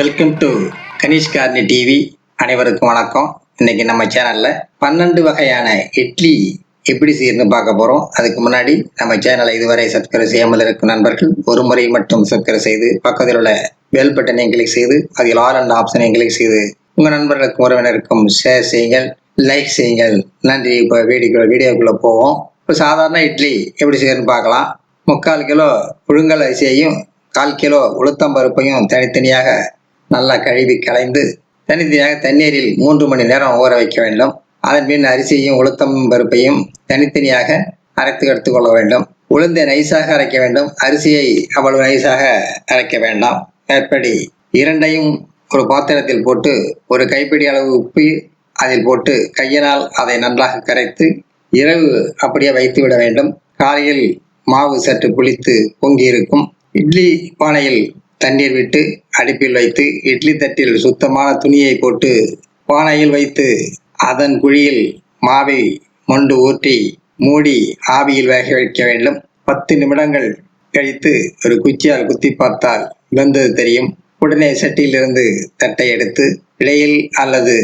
Welcome to கனிஷ்கார்னி TV அனைவருக்கும் வணக்கம். இன்னைக்கு நம்ம சேனலில் பன்னெண்டு வகையான இட்லி எப்படி செய்யணும்னு பார்க்க போகிறோம் அதுக்கு முன்னாடி நம்ம சேனலை இதுவரை சப்ஸ்கிரைப் செய்யாமல் இருக்கும் நண்பர்கள் ஒரு முறை மட்டும் சப்ஸ்கிரைப் செய்து பக்கத்தில் உள்ள பெல் பட்டனை கிளிக் செய்து அதில் ஆல் அண்ட் ஆப்ஷனை கிளிக் செய்து உங்கள் நண்பர்களுக்கும் உறவினருக்கும் ஷேர் செய்யுங்கள் லைக் செய்யுங்கள். நன்றி. இப்போ வீடியோ வீடியோக்குள்ளே போவோம். இப்போ சாதாரண இட்லி எப்படி செய்யணும்னு பார்க்கலாம். முக்கால் கிலோ புழுங்கல் அரிசியையும் கால் கிலோ உளுத்தம்பருப்பையும் தனித்தனியாக நல்லா கழுவி களைந்து தனித்தனியாக தண்ணீரில் மூன்று மணி நேரம் ஊற வைக்க வேண்டும். அதன் பின் அரிசியையும் உளுத்தம் பருப்பையும் தனித்தனியாக அரைத்து எடுத்துக்கொள்ள வேண்டும். உளுந்தை நைஸாக அரைக்க வேண்டும். அரிசியை அவ்வளவு நைஸாக அரைக்க வேண்டாம். மேற்படி இரண்டையும் ஒரு பாத்திரத்தில் போட்டு ஒரு கைப்பிடி அளவு உப்பு அதில் போட்டு கையினால் அதை நன்றாக கரைத்து இரவு அப்படியே வைத்து விட வேண்டும். காலையில் மாவு சற்று புளித்து பொங்கி இருக்கும் இட்லி பானையில் தண்ணீர் விட்டு அடுப்பில் வைத்து இட்லி தட்டில் சுத்தமான துணியை போட்டு பானையில் வைத்து அதன் குழியில் மாவை மொண்டு ஊற்றி மூடி ஆவியில் வேக வைக்க வேண்டும். பத்து நிமிடங்கள் கழித்து ஒரு குச்சியால் குத்தி பார்த்தால் வெந்தது தெரியும். உடனே சட்டியிலிருந்து தட்டை எடுத்து இடையில் அல்லது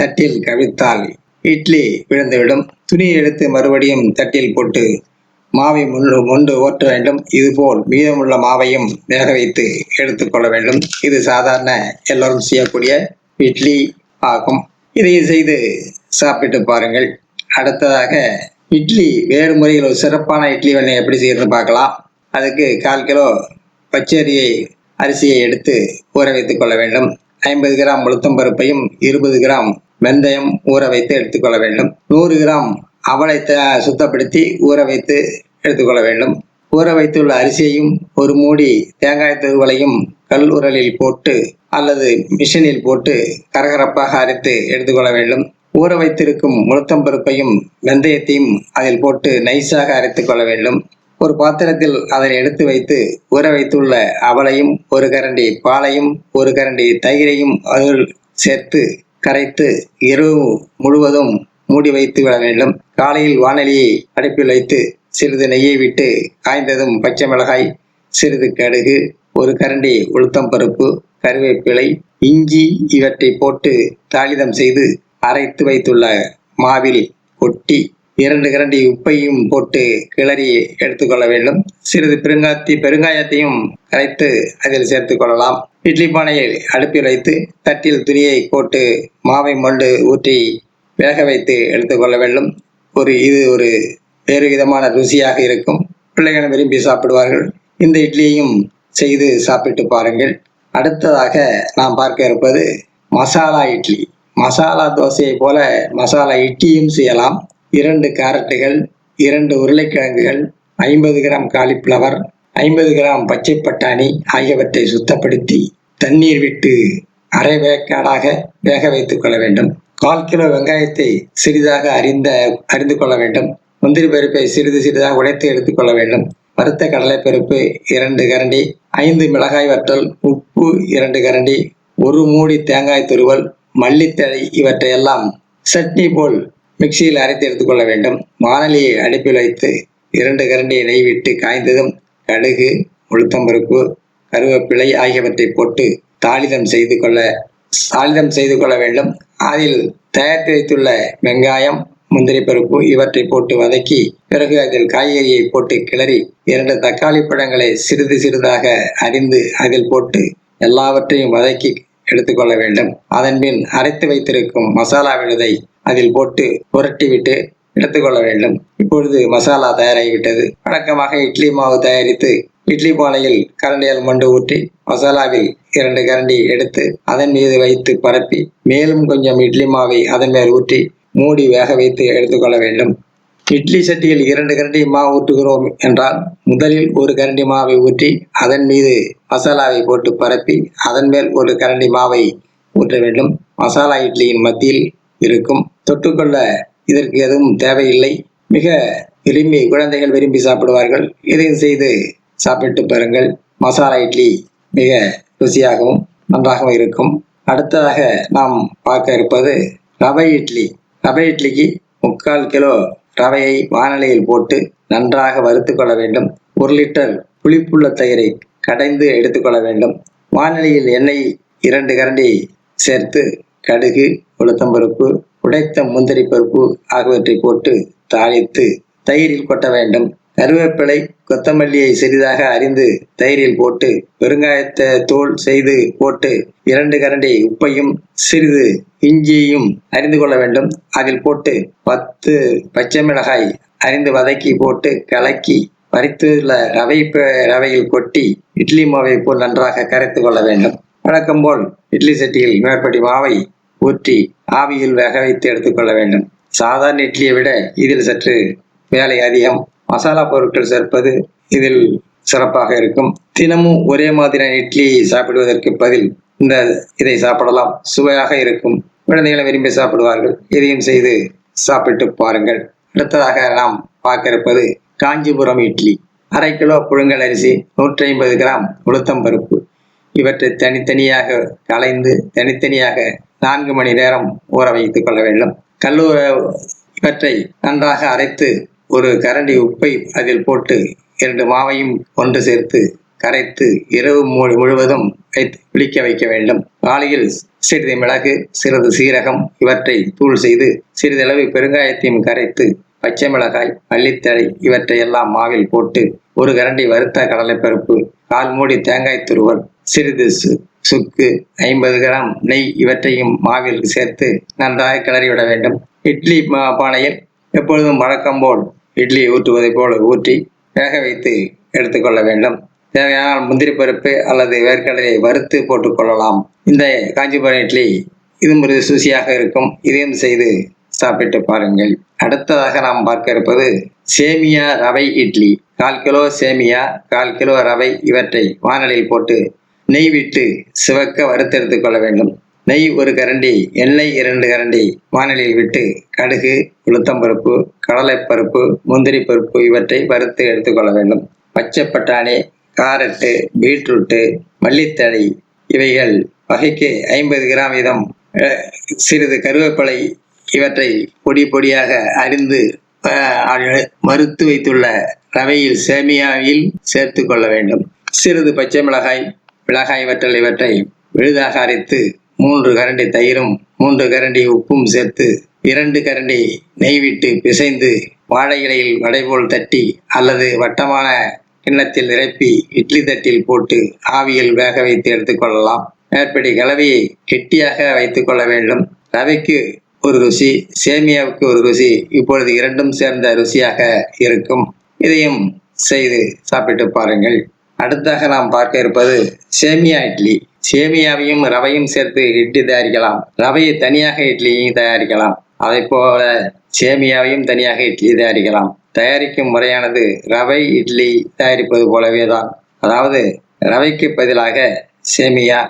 தட்டில் கவிழ்த்தால் இட்லி விழுந்துவிடும். துணியை எடுத்து மறுபடியும் தட்டில் போட்டு மாவை முண்டு முண்டு ஓட்ட வேண்டும். இதுபோல் மீதமுள்ள மாவையும் வேக வைத்து எடுத்துக்கொள்ள வேண்டும். இது சாதாரண எல்லோரும் செய்யக்கூடிய இட்லி ஆகும். இதை செய்து சாப்பிட்டு பாருங்கள். அடுத்ததாக இட்லி வேறு முறையில் ஒரு சிறப்பான இட்லி வெண்ணெய் எப்படி செய்யறதுன்னு பார்க்கலாம். அதுக்கு கால் கிலோ பச்சரியை அரிசியை எடுத்து ஊற வைத்துக் கொள்ள வேண்டும். ஐம்பது கிராம் உளுத்தம்பருப்பையும் இருபது கிராம் வெந்தயம் ஊற வைத்து எடுத்துக்கொள்ள வேண்டும். நூறு கிராம் அவளை த- சுத்தப்படுத்தி ஊற வைத்து எடுத்துக்கொள்ள வேண்டும். ஊற வைத்துள்ள அரிசியையும் ஒரு மூடி தேங்காய் துருவலையும் கல் உரலில் போட்டு அல்லது மிஷினில் போட்டு கரகரப்பாக அரைத்து எடுத்துக்கொள்ள வேண்டும். ஊற வைத்திருக்கும் முழுத்தம்பருப்பையும் வெந்தயத்தையும் அதில் போட்டு நைஸாக அரைத்துக் கொள்ள வேண்டும். ஒரு பாத்திரத்தில் அதனை எடுத்து வைத்து ஊற வைத்துள்ள அவளையும் ஒரு கரண்டி பாலையும் ஒரு கரண்டி தயிரையும் அதில் சேர்த்து கரைத்து இரவு முழுவதும் மூடி வைத்து விட வேண்டும். காலையில் வானொலியை அடுப்பில் வைத்து சிறிது நெய்யை விட்டு காய்ந்ததும் பச்சை மிளகாய் சிறிது கடுகு ஒரு கரண்டி உளுத்தம் பருப்பு கருவேப்பிலை இஞ்சி இவற்றை போட்டு தாளிதம் செய்து அரைத்து வைத்துள்ள மாவில் கொட்டி இரண்டு கரண்டி உப்பையும் போட்டு கிளறி எடுத்துக்கொள்ள வேண்டும். சிறிது பெருங்காத்தி பெருங்காயத்தையும் கரைத்து அதில் சேர்த்து கொள்ளலாம். இட்லி பானையில் அடுப்பில் வைத்து தட்டில் துணியை போட்டு மாவை மொண்டு ஊற்றி வேக வைத்து எடுத்துக்கொள்ள வேண்டும். ஒரு இது ஒரு வேறு விதமான ருசியாக இருக்கும். பிள்ளைகள் விரும்பி சாப்பிடுவார்கள். இந்த இட்லியையும் செய்து சாப்பிட்டு பாருங்கள். அடுத்ததாக நாம் பார்க்க இருப்பது மசாலா இட்லி. மசாலா தோசையை போல மசாலா இட்லியும் செய்யலாம். இரண்டு கேரட்டுகள் இரண்டு உருளைக்கிழங்குகள் ஐம்பது கிராம் காலிஃப்ளவர் ஐம்பது கிராம் பச்சை பட்டாணி ஆகியவற்றை சுத்தப்படுத்தி தண்ணீர் விட்டு அரை வேக்காடாக வேக வைத்துக் கொள்ள வேண்டும். கால் கிலோ வெங்காயத்தை சிறிதாக அறிந்த அறிந்து கொள்ள வேண்டும். முந்திரி பருப்பை சிறிது சிறிதாக உடைத்து எடுத்துக்கொள்ள வேண்டும். வறுத்த கடலைப்பருப்பு இரண்டு கரண்டி ஐந்து மிளகாய் வற்றல் உப்பு இரண்டு கரண்டி ஒரு மூடி தேங்காய் துருவல் மல்லித்தழை இவற்றையெல்லாம் சட்னி போல் மிக்சியில் அரைத்து எடுத்துக்கொள்ள வேண்டும். வானலியை அடுப்பில் வைத்து இரண்டு கரண்டி நெய் விட்டு காய்ந்ததும் கடுகு உளுத்தம்பருப்பு கருவேப்பிலை ஆகியவற்றை போட்டு தாளிதம் செய்து கொள்ள ஆயுதம் செய்து கொள்ள வேண்டும். அதில் தயாரித்து வைத்துள்ள வெங்காயம் முந்திரி பருப்பு இவற்றை போட்டு வதக்கி பிறகு அதில் காய்கறியை போட்டு கிளறி இரண்டு தக்காளி பழங்களை சிறிது சிறிதாக அறிந்து அதில் போட்டு எல்லாவற்றையும் வதக்கி எடுத்துக்கொள்ள வேண்டும். அதன் பின் அரைத்து வைத்திருக்கும் மசாலா விழுதை அதில் போட்டு புரட்டிவிட்டு எடுத்துக்கொள்ள வேண்டும். இப்பொழுது மசாலா தயாராகிவிட்டது. வழக்கமாக இட்லி மாவு தயாரித்து இட்லி பானையில் கரண்டியால் மண்டு ஊற்றி மசாலாவில் இரண்டு கரண்டி எடுத்து அதன் மீது வைத்து பரப்பி மேலும் கொஞ்சம் இட்லி மாவை அதன் மேல் ஊற்றி மூடி வேக வைத்து எடுத்துக்கொள்ள வேண்டும். இட்லி சட்டியில் இரண்டு கரண்டி மாவு ஊற்றுகிறோம் என்றால் முதலில் ஒரு கரண்டி மாவை ஊற்றி அதன் மீது மசாலாவை போட்டு பரப்பி அதன் மேல் ஒரு கரண்டி மாவை ஊற்ற வேண்டும். மசாலா இட்லியின் மத்தியில் இருக்கும். தொட்டுக்கொள்ள இதற்கு எதுவும் தேவையில்லை. மிக விரும்பி குழந்தைகள் விரும்பி சாப்பிடுவார்கள். இதையும் செய்து சாப்பிட்டு பாருங்கள். மசாலா இட்லி மிக ருசியாகவும் நன்றாகவும் இருக்கும். அடுத்ததாக நாம் பார்க்க இருப்பது ரவை இட்லி. ரவை இட்லிக்கு முக்கால் கிலோ ரவையை வானிலையில் போட்டு நன்றாக வறுத்து கொள்ள வேண்டும். ஒரு லிட்டர் புளிப்புள்ள தயிரை கடைந்து எடுத்துக்கொள்ள வேண்டும். வானிலையில் எண்ணெய் இரண்டு கரண்டி சேர்த்து கடுகு உளுத்தம்பருப்பு உடைத்த முந்திரி பருப்பு ஆகியவற்றை போட்டு தாளித்து தயிரில் கொட்ட வேண்டும். கருவேப்பிலை கொத்தமல்லியை சிறிதாக அரிந்து தயிரில் போட்டு பெருங்காயத்தை தூள் செய்து போட்டு இரண்டு கரண்டி உப்பையும் சிறிது இஞ்சியையும் அறிந்து கொள்ள வேண்டும். அதில் போட்டு பத்து பச்சை மிளகாய் அறிந்து வதக்கி போட்டு கலக்கி வரித்துள்ள ரவை ரவையில் கொட்டி இட்லி மாவை போல் நன்றாக கரைத்து கொள்ள வேண்டும். வழக்கம் போல் இட்லி சட்டியில் மேற்படி மாவை ஊற்றி ஆவியில் வேக வைத்து எடுத்துக்கொள்ள வேண்டும். சாதாரண இட்லியை விட இதில் சற்று வேலை அதிகம். மசாலா பொருட்கள் சேர்ப்பது இதில் சிறப்பாக இருக்கும். தினமும் ஒரே மாதிரியான இட்லியை சாப்பிடுவதற்கு பதில் இந்த இதை சாப்பிடலாம். சுவையாக இருக்கும். குழந்தைகளை விரும்பி சாப்பிடுவார்கள். இதையும் செய்து சாப்பிட்டு பாருங்கள். அடுத்ததாக நாம் பார்க்க இருப்பது காஞ்சிபுரம் இட்லி. அரை கிலோ புழுங்கல் அரிசி நூற்றி ஐம்பது கிராம் உளுத்தம் பருப்பு. இவற்றை தனித்தனியாக கலைந்து தனித்தனியாக நான்கு மணி நேரம் ஊற வைத்துக் கொள்ள வேண்டும். கல்லூர இவற்றை நன்றாக அரைத்து ஒரு கரண்டி உப்பை அதில் போட்டு இரண்டு மாவையும் ஒன்று சேர்த்து கரைத்து இரவு மூடி முழுவதும் வைத்து குளிக்க வைக்க வேண்டும். காலையில் சிறிது மிளகு சிறிது சீரகம் இவற்றை தூள் செய்து சிறிதளவு பெருங்காயத்தையும் கரைத்து பச்சை மிளகாய் மல்லித்தழை இவற்றை எல்லாம் மாவில் போட்டு ஒரு கரண்டி வறுத்த கடலைப்பருப்பு கால் மூடி தேங்காய் துருவல் சிறிது சு- சுக்கு ஐம்பது கிராம் நெய் இவற்றையும் மாவில் சேர்த்து நன்றாக கிளறிவிட வேண்டும். இட்லி பானையில் எப்பொழுதும் வழக்கம் போல் இட்லியை ஊற்றுவதைப் போல ஊற்றி வேக வைத்து எடுத்துக்கொள்ள வேண்டும். தேவையானால் முந்திரி பருப்பு அல்லது வேர்க்கடலை வறுத்து போட்டுக்கொள்ளலாம் இந்த காஞ்சிபுரம் இட்லி இதுவும் ஒரு சுசியாக இருக்கும். இதையும் செய்து சாப்பிட்டு பாருங்கள். அடுத்ததாக நாம் பார்க்க இருப்பது சேமியா ரவை இட்லி. கால் கிலோ சேமியா கால் கிலோ ரவை இவற்றை வானலில் போட்டு நெய் விட்டு சிவக்க வறுத்தெடுத்துக் கொள்ள வேண்டும். நெய் ஒரு கரண்டி எண்ணெய் இரண்டு கரண்டி. வானலில் விட்டு கடுகு உளுத்தம்பருப்பு கடலைப்பருப்பு முந்திரி பருப்பு இவற்றை வறுத்து எடுத்துக்கொள்ள வேண்டும். பச்சை பட்டாணி காரட்டு பீட்ரூட்டு மல்லித்தழை இவைகள் வகைக்கு ஐம்பது கிராம் வீதம். சிறிது கருவேப்பிலை இவற்றை பொடி பொடியாக அறிந்து மறுத்து வைத்துள்ள ரவையில் சேமியாவில் சேர்த்து கொள்ள வேண்டும். சிறிது பச்சை மிளகாய் மிளகாய் வற்றல் இவற்றை விழுதாக அரைத்து மூன்று கரண்டி தயிரும் மூன்று கரண்டி உப்பும் சேர்த்து இரண்டு கரண்டி நெய் விட்டு பிசைந்து வாழை இலையில் வடை போல் தட்டி அல்லது வட்டமான கிண்ணத்தில் நிரப்பி இட்லி தட்டில் போட்டு ஆவியில் வேக வைத்து எடுத்துக்கொள்ளலாம் மேற்படி கலவையை கெட்டியாக வைத்துக் கொள்ள வேண்டும். ரவைக்கு ஒரு ருசி சேமியாவுக்கு ஒரு ருசி இப்பொழுது இரண்டும் சேர்ந்த ருசியாக இருக்கும். இதையும் செய்து சாப்பிட்டு பாருங்கள். அடுத்தாக நாம் பார்க்க இருப்பது சேமியா இட்லி. சேமியாவையும் ரவையும் சேர்த்து இட்லி தயாரிக்கலாம். ரவையை தனியாக இட்லியையும் தயாரிக்கலாம். அதை போல சேமியாவையும் தனியாக இட்லி தயாரிக்கலாம். தயாரிக்கும் முறையானது ரவை இட்லி தயாரிப்பது போலவே தான் அதாவது ரவைக்கு பதிலாக சேமியா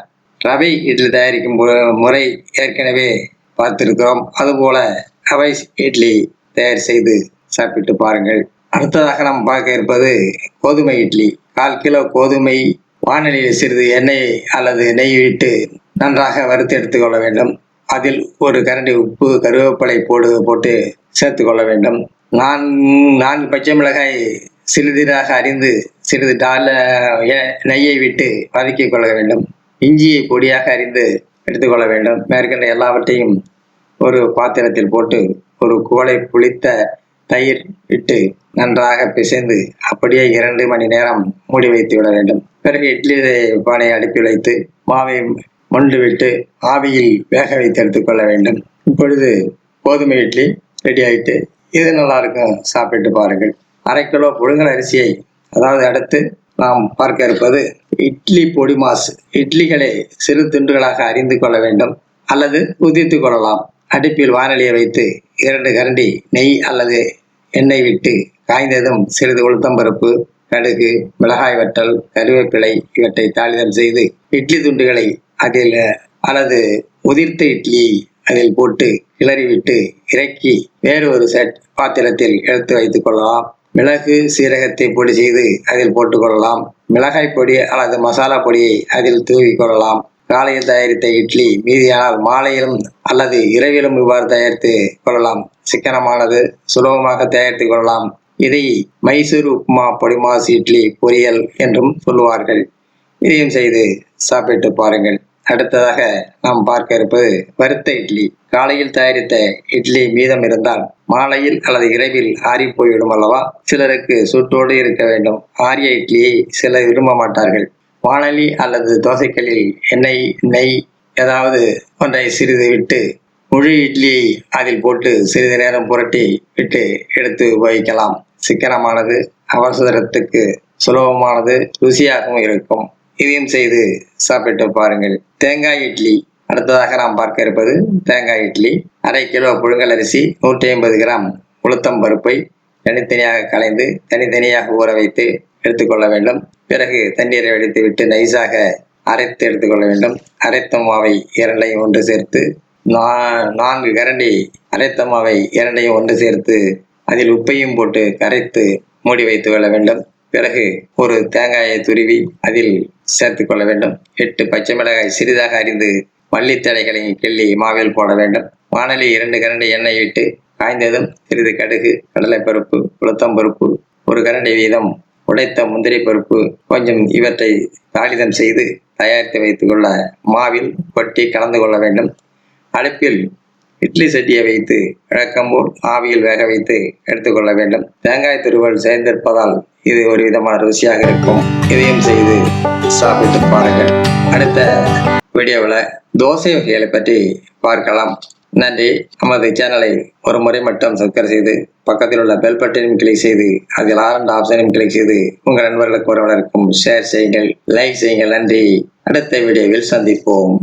ரவை இட்லி தயாரிக்கும் முறை ஏற்கனவே பார்த்திருக்கிறோம். அதுபோல ரவை இட்லி தயார் செய்து சாப்பிட்டு பாருங்கள். அடுத்ததாக நாம் பார்க்க இருப்பது கோதுமை இட்லி. கால் கிலோ கோதுமை வானலியில் சிறிது எண்ணெய் அல்லது நெய் விட்டு நன்றாக வறுத்து எடுத்துக்கொள்ள வேண்டும். அதில் ஒரு கரண்டி உப்பு கருவேப்பிலை போடு போட்டு சேர்த்து கொள்ள வேண்டும். நான் நான்கு பச்சை மிளகாய் சிறிதாக அறிந்து சிறிது டால நெய்யை விட்டு வதக்கிக் கொள்ள வேண்டும். இஞ்சியை பொடியாக அறிந்து எடுத்துக்கொள்ள வேண்டும். மேற்கண்ட எல்லாவற்றையும் ஒரு பாத்திரத்தில் போட்டு ஒரு குவளை புளித்த தயிர் விட்டு நன்றாக பிசைந்து அப்படியே இரண்டு மணி நேரம் மூடி வைத்து விட வேண்டும். பிறகு இட்லி பானை அடுப்பில் வைத்து மாவை மொண்டு விட்டு ஆவியில் வேக வைத்து எடுத்துக்கொள்ள வேண்டும். இப்பொழுது கோதுமை இட்லி ரெடி ஆயிட்டு இது நல்லா இருக்கும் சாப்பிட்டு பாருங்கள். அரை கிலோ புழுங்கல் அரிசியை அதாவது அடுத்து நாம் பார்க்க இருப்பது இட்லி பொடி மாசு. இட்லிகளை சிறு துண்டுகளாக அறிந்து கொள்ள வேண்டும் அல்லது உதித்து கொள்ளலாம். அடுப்பில் வானலியை வைத்து இரண்டு கரண்டி நெய் அல்லது எண்ணெய் விட்டு காய்ந்ததும் சிறிது உளுத்தம்பருப்பு கடுகு மிளகாய் வற்றல் கருவேப்பிலை இவற்றை தாளிதம் செய்து இட்லி துண்டுகளை அதில் அல்லது உதிர்த்த இட்லியை அதில் போட்டு கிளறிவிட்டு இறக்கி வேறு ஒரு செட் பாத்திரத்தில் எடுத்து வைத்துக் கொள்ளலாம். மிளகு சீரகத்தை பொடி செய்து அதில் போட்டுக் கொள்ளலாம். மிளகாய் பொடி அல்லது மசாலா பொடியை அதில் தூவி கொள்ளலாம். காலையில் தயாரித்த இட்லி மீதியானால் மாலையிலும் அல்லது இரவிலும் இவ்வாறு தயாரித்து கொள்ளலாம். சிக்கனமானது சுலபமாக தயாரித்து கொள்ளலாம். இதை மைசூர் உப்புமா பொடிமாஸ் இட்லி பொரியல் என்றும் சொல்லுவார்கள். இதையும் செய்து சாப்பிட்டு பாருங்கள். அடுத்ததாக நாம் பார்க்க இருப்பது வறுத்த இட்லி. காலையில் தயாரித்த இட்லி மீதம் இருந்தால் மாலையில் அல்லது இரவில் ஆறி போய்விடும் அல்லவா? சிலருக்கு சூட்டோடு இருக்க வேண்டும். ஆரிய இட்லியை சிலர் விரும்ப மாட்டார்கள். வானலி அல்லது தோசைக்கல்லில் எண்ணெய் நெய் ஏதாவது ஒன்றை சிறிது விட்டு முழு இட்லியை அதில் போட்டு சிறிது நேரம் புரட்டி விட்டு எடுத்து உபயோகிக்கலாம். சிக்கனமானது அவசரத்துக்கு சுலபமானது ருசியாகவும் இருக்கும். இதையும் செய்து சாப்பிட்டு பாருங்கள். தேங்காய் இட்லி. அடுத்ததாக நாம் பார்க்க இருப்பது தேங்காய் இட்லி. அரை கிலோ புழுங்கல் அரிசி நூற்றி ஐம்பது கிராம் உளுத்தம் பருப்பை தனித்தனியாக கலைந்து தனித்தனியாக ஊற வைத்து எடுத்துக்கொள்ள வேண்டும். பிறகு தண்ணீரை வடித்து விட்டு நைஸாக அரைத்து எடுத்துக்கொள்ள வேண்டும். அரைத்த மாவை இரண்டையும் ஒன்று சேர்த்து நா- நான்கு கரண்டி அரைத்த மாவை இரண்டையும் ஒன்று சேர்த்து அதில் உப்பையும் போட்டு கரைத்து மூடி வைத்து கொள்ள வேண்டும். பிறகு ஒரு தேங்காயை துருவி அதில் சேர்த்து கொள்ள வேண்டும். எட்டு பச்சை மிளகாய் சிறிதாக அறிந்து மல்லித்தழைகளை கிள்ளி மாவில் போட வேண்டும். வானலி இரண்டு கரண்டி எண்ணெய் விட்டு காய்ந்ததும் சிறிது கடுகு கடலைப்பருப்பு உளுத்தம்பருப்பு ஒரு கரண்டி வீதம் உடைத்த முந்திரி பருப்பு கொஞ்சம் இவற்றை தாளிதம் செய்து தயாரித்து வைத்துக்கொள்ள மாவில் கொட்டி கலந்து கொள்ள வேண்டும். அடுப்பில் இட்லி சட்டியை வைத்து வழக்கம் ஆவியில் வேக வைத்து எடுத்துக்கொள்ள வேண்டும். தேங்காய் துருவல் சேர்ந்திருப்பதால் இது ஒரு விதமான ருசியாக இருக்கும். இதையும் செய்து சாப்பிட்டு பாருங்கள். அடுத்த வீடியோவில் தோசை வகைகளை பற்றி பார்க்கலாம். நன்றி. நமது சேனலை ஒரு முறை மட்டும் சப்ஸ்கிரைப் செய்து பக்கத்தில் உள்ள பெல் பட்டனையும் கிளிக் செய்து அதில் ஆரண்ட் ஆப்ஷனையும் கிளிக் செய்து உங்கள் நண்பர்களுக்கு ஒருவருக்கும் ஷேர் செய்யுங்கள் லைக் செய்யுங்கள். நன்றி. அடுத்த வீடியோவில் சந்திப்போம்.